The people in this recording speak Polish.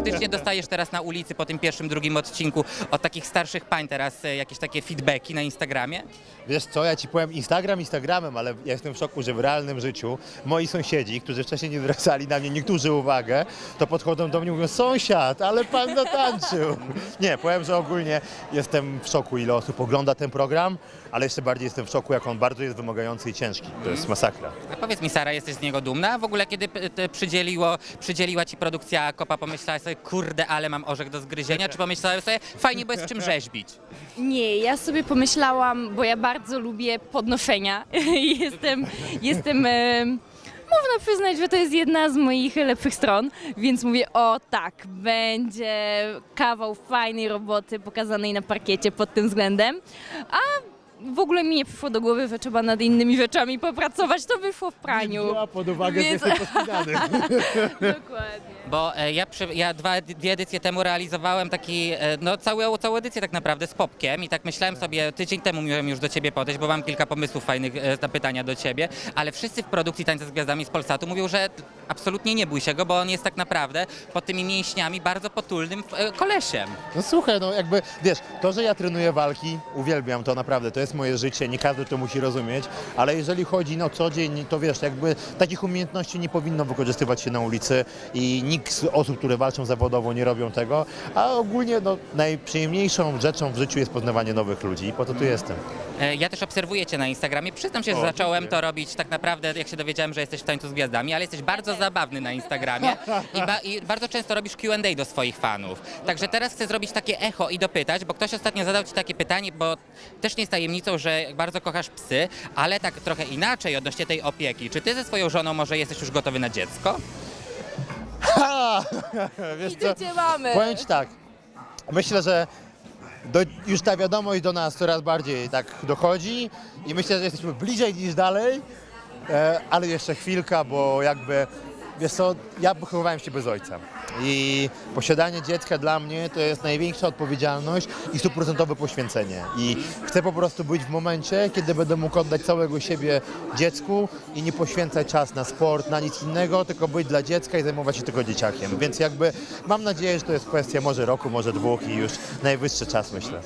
faktycznie dostajesz teraz na ulicy po tym pierwszym, drugim odcinku od takich starszych pań teraz e, jakieś takie feedbacki na Instagramie? Wiesz co, ja ci powiem Instagram Instagramem, ale ja jestem w szoku, że w realnym życiu moi sąsiedzi, którzy wcześniej nie zwracali na mnie niektórzy uwagę, to podchodzą do mnie i mówią sąsiad, ale pan zatańczył. Nie, powiem, że ogólnie jestem w szoku, ile osób ogląda ten program, ale jeszcze bardziej jestem w szoku, jak on bardzo jest wymagający i ciężki. To jest masakra. A powiedz mi, Sara, jesteś z niego dumna? W ogóle, kiedy p- te przydzieliło, przydzieliła ci produkcja Kopa, pomyślałaś sobie, kurde, ale mam orzech do zgryzienia? Czy pomyślałaś sobie, fajnie, bo jest czym rzeźbić? Nie, ja sobie pomyślałam, bo ja bardzo lubię podnoszenia. i jestem, jestem, e, można przyznać, że to jest jedna z moich lepszych stron, więc mówię, o tak, będzie kawał fajnej roboty pokazanej na parkiecie pod tym względem. A w ogóle mi nie przyszło do głowy, że trzeba nad innymi rzeczami popracować, to wyszło w praniu. Wzięła pod uwagę, Więc- że jestem pospinany. Dokładnie. Bo e, ja, przy, ja dwa, dwie edycje temu realizowałem taki, e, no całą, całą edycję tak naprawdę z Popkiem i tak myślałem sobie, tydzień temu miałem już do ciebie podejść, bo mam kilka pomysłów fajnych e, na pytania do ciebie, ale wszyscy w produkcji Tańca z Gwiazdami z Polsatu mówią, że absolutnie nie bój się go, bo on jest tak naprawdę pod tymi mięśniami bardzo potulnym kolesiem. No słuchaj, no jakby, wiesz, to, że ja trenuję walki, uwielbiam to naprawdę, to jest moje życie, nie każdy to musi rozumieć, ale jeżeli chodzi no co dzień, to wiesz, jakby takich umiejętności nie powinno wykorzystywać się na ulicy i nikt z osób, które walczą zawodowo nie robią tego, a ogólnie no najprzyjemniejszą rzeczą w życiu jest poznawanie nowych ludzi i po to tu jestem. E, Ja też obserwuję Cię na Instagramie. Przyznam się, że O, zacząłem dziękuję. to robić tak naprawdę, jak się dowiedziałem, że jesteś w tańcu z gwiazdami, ale jesteś bardzo zabawny na Instagramie i, ba i bardzo często robisz Q&A do swoich fanów. Także teraz chcę zrobić takie echo i dopytać, bo ktoś ostatnio zadał Ci takie pytanie, bo też nie jest tajemnicą, że bardzo kochasz psy, ale tak trochę inaczej odnośnie tej opieki. Czy Ty ze swoją żoną może jesteś już gotowy na dziecko? Ha! Wiesz co, Idziecie mamy. powiem Ci tak, myślę, że do, już ta wiadomość do nas coraz bardziej tak dochodzi i myślę, że jesteśmy bliżej niż dalej, e, ale jeszcze chwilka, bo jakby, wiesz co, ja wychowywałem się bez ojca. I posiadanie dziecka dla mnie to jest największa odpowiedzialność i stuprocentowe poświęcenie. I chcę po prostu być w momencie, kiedy będę mógł oddać całego siebie dziecku i nie poświęcać czas na sport, na nic innego, tylko być dla dziecka i zajmować się tylko dzieciakiem, więc jakby mam nadzieję, że to jest kwestia może roku, może dwóch i już najwyższy czas myślę.